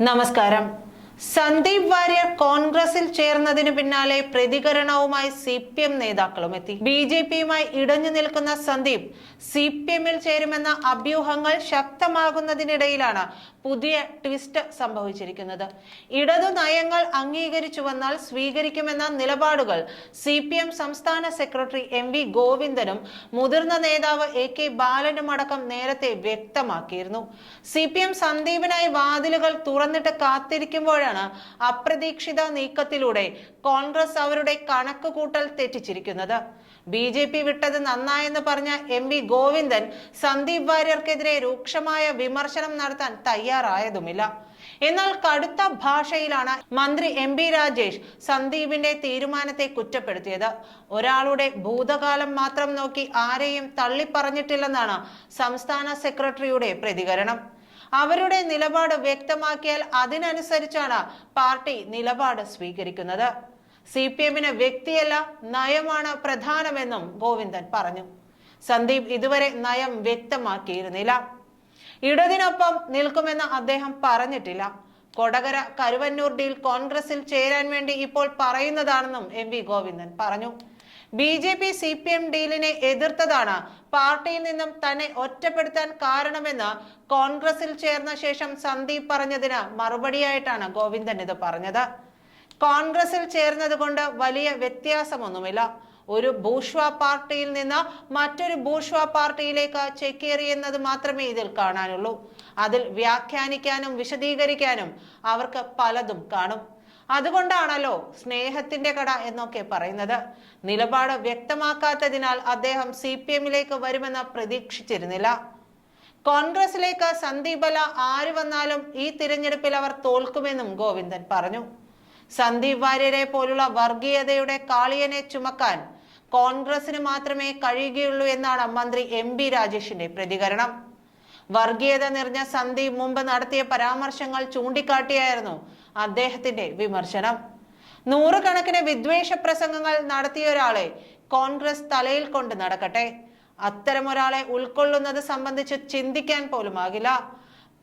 നമസ്കാരം. സന്ദീപ് വാര്യർ കോൺഗ്രസിൽ ചേർന്നതിന് പിന്നാലെ പ്രതികരണവുമായി സി പി എം നേതാക്കളും എത്തി. ബി ജെ പിയുമായി ഇടഞ്ഞു നിൽക്കുന്ന സന്ദീപ് സി പി എമ്മിൽ ചേരുമെന്ന അഭ്യൂഹങ്ങൾ ശക്തമാകുന്നതിനിടയിലാണ് പുതിയ ട്വിസ്റ്റ് സംഭവിച്ചിരിക്കുന്നത്. ഇടതു നയങ്ങൾ അംഗീകരിച്ചു വന്നാൽ സ്വീകരിക്കുമെന്ന നിലപാടുകൾ സി പി എം സംസ്ഥാന സെക്രട്ടറി എം വി ഗോവിന്ദനും മുതിർന്ന നേതാവ് എ കെ ബാലനും അടക്കം നേരത്തെ വ്യക്തമാക്കിയിരുന്നു. സി പി എം സന്ദീപിനായി വാതിലുകൾ തുറന്നിട്ട് കാത്തിരിക്കുമ്പോഴാണ് അപ്രതീക്ഷിത നീക്കത്തിലൂടെ കോൺഗ്രസ് അവരുടെ കണക്ക് കൂട്ടൽ തെറ്റിച്ചിരിക്കുന്നത്. ബി ജെ പി വിട്ടത് നന്നായെന്ന് പറഞ്ഞ എം വി ഗോവിന്ദൻ സന്ദീപ് വാര്യർക്കെതിരെ രൂക്ഷമായ വിമർശനം നടത്താൻ തയ്യാറായതുമില്ല. എന്നാൽ കടുത്ത ഭാഷയിലാണ് മന്ത്രി എം പി രാജേഷ് സന്ദീപിന്റെ തീരുമാനത്തെ കുറ്റപ്പെടുത്തിയത്. ഒരാളുടെ ഭൂതകാലം മാത്രം നോക്കി ആരെയും തള്ളിപ്പറഞ്ഞിട്ടില്ലെന്നാണ് സംസ്ഥാന സെക്രട്ടറിയുടെ പ്രതികരണം. അവരുടെ നിലപാട് വ്യക്തമാക്കിയാൽ അതിനനുസരിച്ചാണ് പാർട്ടി നിലപാട് സ്വീകരിക്കുന്നത്. സി പി എമ്മിന് വ്യക്തിയല്ല നയമാണ് പ്രധാനമെന്നും ഗോവിന്ദൻ പറഞ്ഞു. സന്ദീപ് ഇതുവരെ നയം വ്യക്തമാക്കിയിരുന്നില്ല. ഇടതിനൊപ്പം നിൽക്കുമെന്ന് അദ്ദേഹം പറഞ്ഞിട്ടില്ല. കൊടകര കരുവന്നൂർ ഡീൽ കോൺഗ്രസിൽ ചേരാൻ വേണ്ടി ഇപ്പോൾ പറയുന്നതാണെന്നും എം വി ഗോവിന്ദൻ പറഞ്ഞു. B J P C P M ഡീലിനെ എതിർത്തതാണ്. പാർട്ടിയിൽ നിന്നും തന്നെ ഒറ്റപ്പെടുത്താൻ കാരണമെന്ന് കോൺഗ്രസിൽ ചേർന്ന ശേഷം സന്ദീപ് പറഞ്ഞതിന് മറുപടിയായിട്ടാണ് ഗോവിന്ദൻ ഇത് പറഞ്ഞത്. കോൺഗ്രസിൽ ചേർന്നതുകൊണ്ട് വലിയ വ്യത്യാസമൊന്നുമില്ല. ഒരു ബൂഷ്വ പാർട്ടിയിൽ നിന്ന് മറ്റൊരു ബൂഷ്വ പാർട്ടിയിലേക്ക് ചെക്കേറിയെന്നത് മാത്രമേ ഇതിൽ കാണാനുള്ളൂ. അതിൽ വ്യാഖ്യാനിക്കാനും വിശദീകരിക്കാനും അവർക്ക് പലതും കാണും. അതുകൊണ്ടാണല്ലോ സ്നേഹത്തിന്റെ കട എന്നൊക്കെ പറയുന്നത്. നിലപാട് വ്യക്തമാക്കാത്തതിനാൽ അദ്ദേഹം സി പി എമ്മിലേക്ക് വരുമെന്ന് പ്രതീക്ഷിച്ചിരുന്നില്ല. കോൺഗ്രസിലേക്ക് സന്ദീപല ആര് വന്നാലും ഈ തിരഞ്ഞെടുപ്പിൽ അവർ തോൽക്കുമെന്നും ഗോവിന്ദൻ പറഞ്ഞു. സന്ദീപ് വാര്യരെ പോലുള്ള വർഗീയതയുടെ കാളിയനെ ചുമക്കാൻ കോൺഗ്രസിന് മാത്രമേ കഴിയുകയുള്ളൂ എന്നാണ് മന്ത്രി എം ബി രാജേഷിന്റെ പ്രതികരണം. വർഗീയത നിറഞ്ഞ സന്ധി മുമ്പ് നടത്തിയ പരാമർശങ്ങൾ ചൂണ്ടിക്കാട്ടിയായിരുന്നു അദ്ദേഹത്തിന്റെ വിമർശനം. നൂറുകണക്കിന് വിദ്വേഷ പ്രസംഗങ്ങൾ നടത്തിയ ഒരാളെ കോൺഗ്രസ് തലയിൽ കൊണ്ട് നടക്കട്ടെ. അത്തരമൊരാളെ ഉൾക്കൊള്ളുന്നത് സംബന്ധിച്ച് ചിന്തിക്കാൻ പോലും ആകില്ല.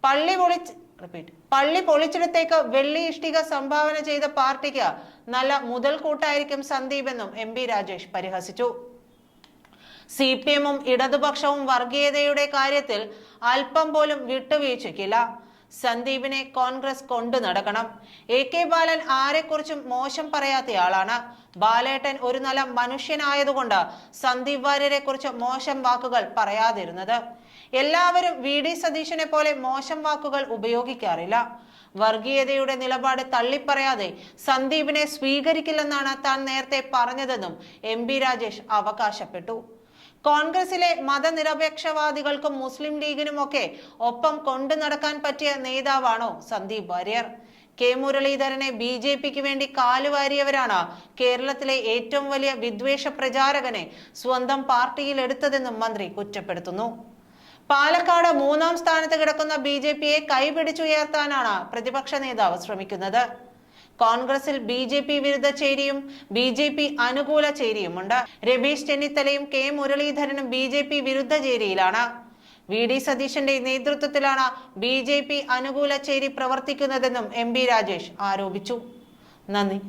പള്ളി പൊളിച്ച് റിപ്പീറ്റ് പള്ളി പൊളിച്ചിടത്തേക്ക് വെള്ളി ഇഷ്ടിക സംഭാവന ചെയ്ത പാർട്ടിക്ക് നല്ല മുതൽക്കൂട്ടായിരിക്കും സന്ദീപ് എന്നും എം രാജേഷ് പരിഹസിച്ചു. സി പി എമ്മും ഇടതുപക്ഷവും വർഗീയതയുടെ കാര്യത്തിൽ അല്പം പോലും വിട്ടുവീഴ്ചയ്ക്കില്ല. സന്ദീപിനെ കോൺഗ്രസ് കൊണ്ടു നടക്കണം. എ കെ ബാലൻ ആരെക്കുറിച്ചും മോശം പറയാത്തയാളാണ്. ബാലേട്ടൻ ഒരു നല്ല മനുഷ്യനായതുകൊണ്ട് സന്ദീപ് വാര്യരെ കുറിച്ച് മോശം വാക്കുകൾ പറയാതിരുന്നത്. എല്ലാവരും വി ഡി സതീശനെ പോലെ മോശം വാക്കുകൾ ഉപയോഗിക്കാറില്ല. വർഗീയതയുടെ നിലപാട് തള്ളിപ്പറയാതെ സന്ദീപിനെ സ്വീകരിക്കില്ലെന്നാണ് താൻ നേരത്തെ പറഞ്ഞതെന്നും എം ബി രാജേഷ് അവകാശപ്പെട്ടു. കോൺഗ്രസിലെ മതനിരപേക്ഷവാദികൾക്കും മുസ്ലിം ലീഗിനുമൊക്കെ ഒപ്പം കൊണ്ടു നടക്കാൻ പറ്റിയ നേതാവാണോ സന്ദീപ് വാര്യർ? കെ മുരളീധരനെ ബി ജെ പിക്ക് വേണ്ടി കാലുവാരിയവരാണ് കേരളത്തിലെ ഏറ്റവും വലിയ വിദ്വേഷ പ്രചാരകനെ സ്വന്തം പാർട്ടിയിൽ എടുത്തതെന്നും മന്ത്രി കുറ്റപ്പെടുത്തുന്നു. പാലക്കാട് മൂന്നാം സ്ഥാനത്ത് കിടക്കുന്ന ബി ജെ പിയെ കൈപിടിച്ചുയർത്താനാണ് പ്രതിപക്ഷ നേതാവ് ശ്രമിക്കുന്നത്. കോൺഗ്രസിൽ ബി ജെ പി വിരുദ്ധ ചേരിയും ബി ജെ പി അനുകൂല ചേരിയുമുണ്ട്. രമേശ് ചെന്നിത്തലയും കെ മുരളീധരനും ബി ജെ പി വിരുദ്ധ ചേരിയിലാണ്. വി ഡി സതീശന്റെ നേതൃത്വത്തിലാണ് ബി ജെ പി അനുകൂല ചേരി പ്രവർത്തിക്കുന്നതെന്നും എം ബി രാജേഷ് ആരോപിച്ചു. നന്ദി.